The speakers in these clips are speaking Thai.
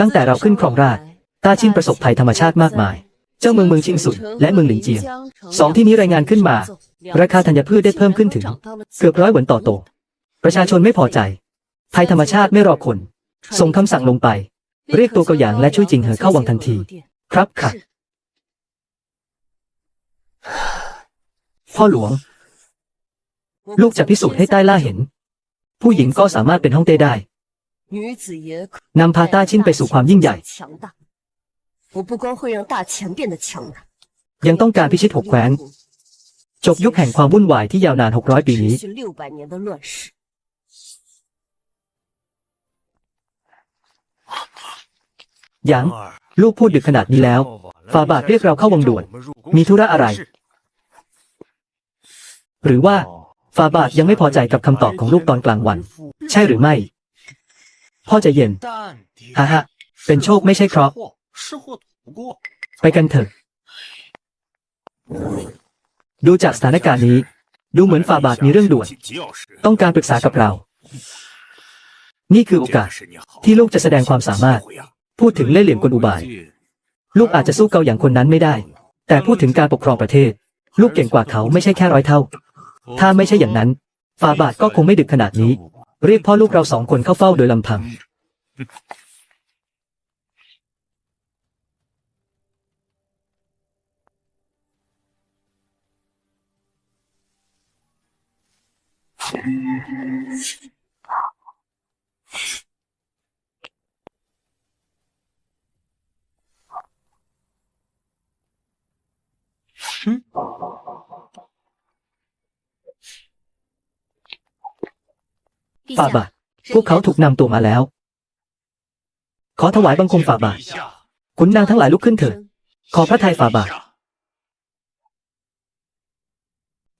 ตั้งแต่เราขึ้นครองราชต้าชิงประสบภัยธรรมชาติมากมาย เจ้าเมืองเมืองชิงสุนและเมืองหลิงเจียงสองที่นี้รายงานขึ้นมา ราคาธัญพืชได้เพิ่มขึ้นถึง เกือบร้อยหวนต่อโต ประชาชนไม่พอใจภัยธรรมชาติไม่รอคน ส่งคำสั่งลงไป เรียกตัวเกาหยางและช่วยจิงเหอเข้าวังทันที ครับค่ะ พ่อหลวง ลูกจะพิสูจน์ให้ใต้ล่าเห็น ผู้หญิงก็สามารถเป็นฮ่องเต้ได้ นำพาต้าชินไปสู่ความยิ่งใหญ่ ยังต้องการพิชิตหกแคว้น จบยุคแห่งความวุ่นวายที่ยาวนานหกร้อยปีนี้ ยัง ลูกพูดดึกขนาดนี้แล้วฟาบาทเรียกเราเข้าวังด่วน มีธุระอะไร หรือว่าฟาบาทยังไม่พอใจกับคำตอบของลูกตอนกลางวัน ใช่หรือไม่ พ่อจะเย็นฮ่าฮ่าเป็นโชคไม่ใช่เคราะห์ไปกันเถอะ ดูจากสถานการณ์นี้ ดูเหมือนฝ่าบาทมีเรื่องด่วน ต้องการปรึกษากับเรา นี่คือโอกาส ที่ลูกจะแสดงความสามารถ พูดถึงเล่เหลี่ยมกลอุบาย ลูกอาจจะสู้เกาอย่างคนนั้นไม่ได้ แต่พูดถึงการปกครองประเทศ ลูกเก่งกว่าเขาไม่ใช่แค่ร้อยเท่า ถ้าไม่ใช่อย่างนั้นฝ่าบาทก็คงไม่ดึกขนาดนี้ เรียกพ่อลูกเราสองคนเข้าเฝ้าโดยลำพัง ฝ่าบาท พวกเขาถูกนำตัวมาแล้ว ขอถวายบังคมฝ่าบาท ขุนนางทั้งหลายลุกขึ้นเถิด ขอพระทัยฝ่าบาท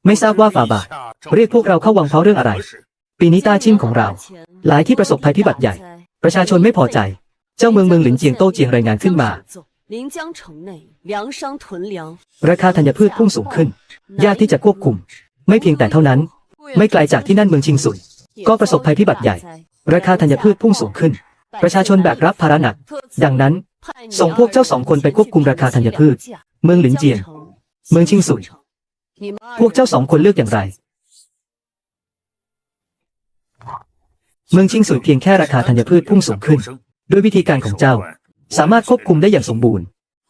ไม่ทราบว่าฝ่าบาท เรียกพวกเราเข้าวังเพราะเรื่องอะไร ปีนี้ต้าชิ้นของเรา หลายที่ประสบภัยพิบัติใหญ่ ประชาชนไม่พอใจ เจ้าเมืองเมืองหลินเจียงโตเจียงรายงานขึ้นมาราคาธัญพืชพุ่งสูงขึ้น ยากที่จะควบคุม ไม่เพียงแต่เท่านั้น ไม่ไกลจากที่นั่นเมืองชิงสุน ก็ประสบภัยพิบัติใหญ่ ราคาธัญพืชพุ่งสูงขึ้น ประชาชนแบกรับภาระหนัก ดังนั้น ส่งพวกเจ้าสองคนไปควบคุมราคาธัญพืช เมืองหลินเจียงเมืองชิงสุนพวกเจ้าสองคนเลือกอย่างไร เมืองชิงสุนเพียงแค่ราคาธัญพืชพุ่งสูงขึ้น ด้วยวิธีการของเจ้า สามารถควบคุมได้อย่างสมบูรณ์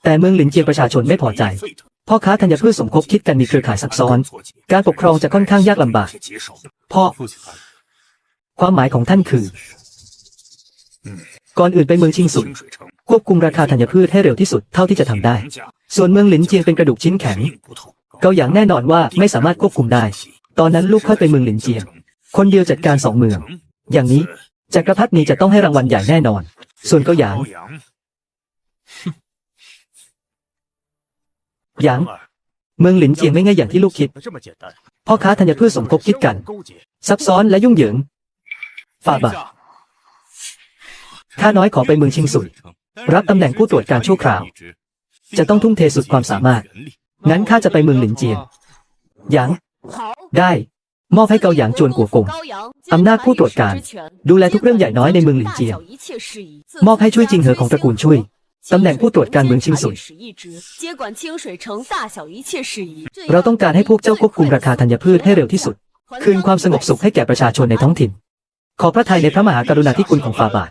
แต่เมืองหลินเจียงประชาชนไม่พอใจพ่อค้าธัญพืชสมคบคิดกันมีเครือข่ายซับซ้อน การปกครองจะค่อนข้างยากลำบากพ่อ ความหมายของท่านคือ ก่อนอื่นไปเมืองชิงสุนควบคุมราคาธัญพืชให้เร็วที่สุดเท่าที่จะทำได้ ส่วนเมืองหลินเจียงเป็นกระดูกชิ้นแข็ง เกาอย่างแน่นอนว่าไม่สามารถควบคุมได้ ตอนนั้นลูกค่อยไปเมืองหลินเจียง คนเดียวจัดการสองเมือง อย่างนี้จักรพรรดินี้จะต้องให้รางวัลใหญ่แน่นอน ส่วนเกาหยางหยางเมืองหลินเจียงไม่ง่ายอย่างที่ลูกคิด พ่อค้าธัญพืชสมคบคิดกัน ซับซ้อนและยุ่งเหยิง ฟาบาข้าน้อยขอไปเมืองชิงสุย รับตำแหน่งผู้ตรวจการชั่วคราว จะต้องทุ่มเทสุดความสามารถ งั้นข้าจะไปเมืองหลินเจียงหยาง ได้ มอบให้เกาหยางจวนกัวกงอำนาจผู้ตรวจการ ดูแลทุกเรื่องใหญ่น้อยในเมืองหลินเจียง มอบให้ช่วยจริงเหอของตระกูลช่วยตำแหน่งผู้ตรวจการเมืองชิงสุย เราต้องการให้พวกเจ้าควบคุมราคาธัญพืชให้เร็วที่สุด คืนความสงบสุขให้แก่ประชาชนในท้องถิ่น ขอพระทัยในพระมหากรุณาธิคุณของฝ่าบาท